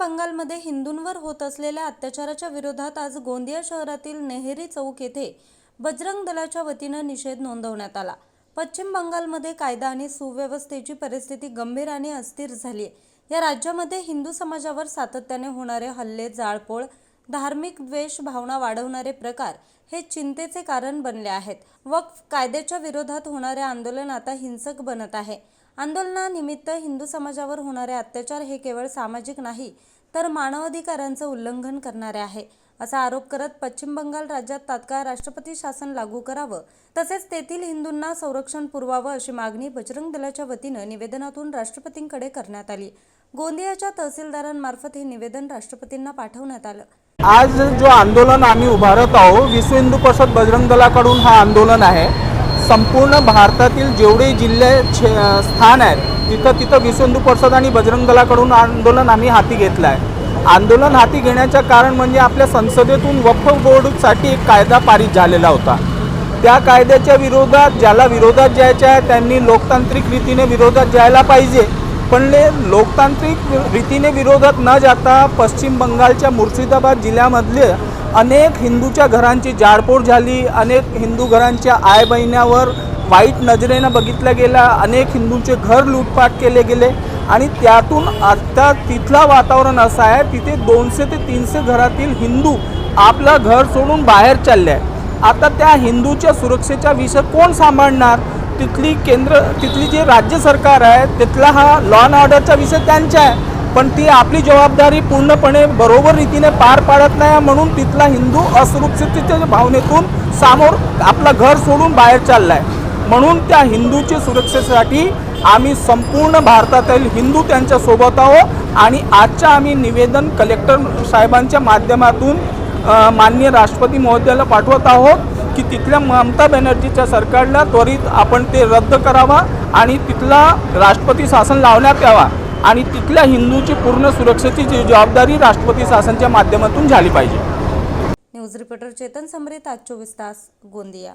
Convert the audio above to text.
बंगालमध्ये हिंदूंवर होत असलेल्या अत्याचाराच्या विरोधात आज गोंदिया शहरातील नेहेरी चौक येथे बजरंग दलाच्या वतीनं निषेध नोंदवण्यात आला. पश्चिम बंगालमध्ये कायदा आणि सुव्यवस्थेची परिस्थिती गंभीर आणि अस्थिर झाली आहे या राज्यामध्ये हिंदू समाजावर सातत्याने होणारे हल्ले जाळपोळ धार्मिक द्वेष भावना वाढवणारे प्रकार हे चिंतेचे कारण बनले आहेत. वक्फ कायद्याच्या विरोधात होणारे आंदोलन आता हिंसक बनत आहे. आंदोलनानिमित्त हिंदू समाजावर होणारे अत्याचार हे केवळ सामाजिक नाही तर मानवाधिकारांचं उल्लंघन करणारे आहे असा आरोप करत पश्चिम बंगाल राज्यात तात्काळ राष्ट्रपती शासन लागू करावं तसेच तेथील हिंदूंना संरक्षण पुरवावं अशी मागणी बजरंग दलाच्या वतीनं निवेदनातून राष्ट्रपतींकडे करण्यात आली. गोंदियाच्या तहसीलदारांमार्फत हे निवेदन राष्ट्रपतींना पाठवण्यात आलं. आज जो आंदोलन आम्ही उभारत आहोत विश्व हिंदू परिषद बजरंग दलाकडून हा आंदोलन आहे. संपूर्ण भारतातील जेवढे जिल्हे छे- स्थान आहेत तिथं तिथं विसंधू हिंदू आणि बजरंग दलाकडून आंदोलन आम्ही हाती घेतलं आहे आंदोलन हाती घेण्याचं कारण म्हणजे आपल्या संसदेतून वक्फ बोर्डसाठी एक कायदा पारित झालेला होता. त्या कायद्याच्या विरोधात ज्याला विरोधात जायचं आहे त्यांनी लोकतांत्रिक रीतीने विरोधात जायला पाहिजे. पण लोकतांत्रिक रीतीने विरोधात न जाता पश्चिम बंगालच्या मुर्शिदाबाद जिल्ह्यामधले अनेक हिंदूच्या घरांची जाळपोळ झाली अनेक हिंदू घरांच्या आय बहिण्यावर वाईट नजरेनं बघितलं गेला अनेक हिंदूंचे घर लूटपाट केले गेले आणि त्यातून आता तिथला वातावरण असं आहे तिथे दोनशे ते तीनशे घरातील हिंदू आपलं घर सोडून बाहेर चालले आहे आता त्या हिंदूच्या सुरक्षेचा विषय कोण सांभाळणार? तिथली केंद्र तिथली जे राज्य सरकार आहे तिथला हा लॉ अँड ऑर्डरचा विषय त्यांचा आहे. पण ती आपली जबाबदारी पूर्णपणे बरोबर रीतीने पार पाडत नाही म्हणून तिथला हिंदू असुरक्षिततेच्या भावनेतून सामोर आपलं घर सोडून बाहेर चालला आहे म्हणून त्या हिंदूच्या सुरक्षेसाठी आम्ही संपूर्ण भारतातील हिंदू त्यांच्यासोबत आहोत आणि आजच्या आम्ही निवेदन कलेक्टर साहेबांच्या माध्यमातून माननीय राष्ट्रपती महोदयाला पाठवत आहोत की तिथल्या ममता बॅनर्जीच्या सरकारला त्वरित आपण ते रद्द करावा आणि तिथला राष्ट्रपती शासन लावण्यात यावा. आणि तिथल्या हिंदूची पूर्ण सुरक्षेची जी जबाबदारी राष्ट्रपती शासनच्या माध्यमातून झाली पाहिजे. न्यूज रिपोर्टर चेतन समरेत आज चोवीस तास गोंदिया.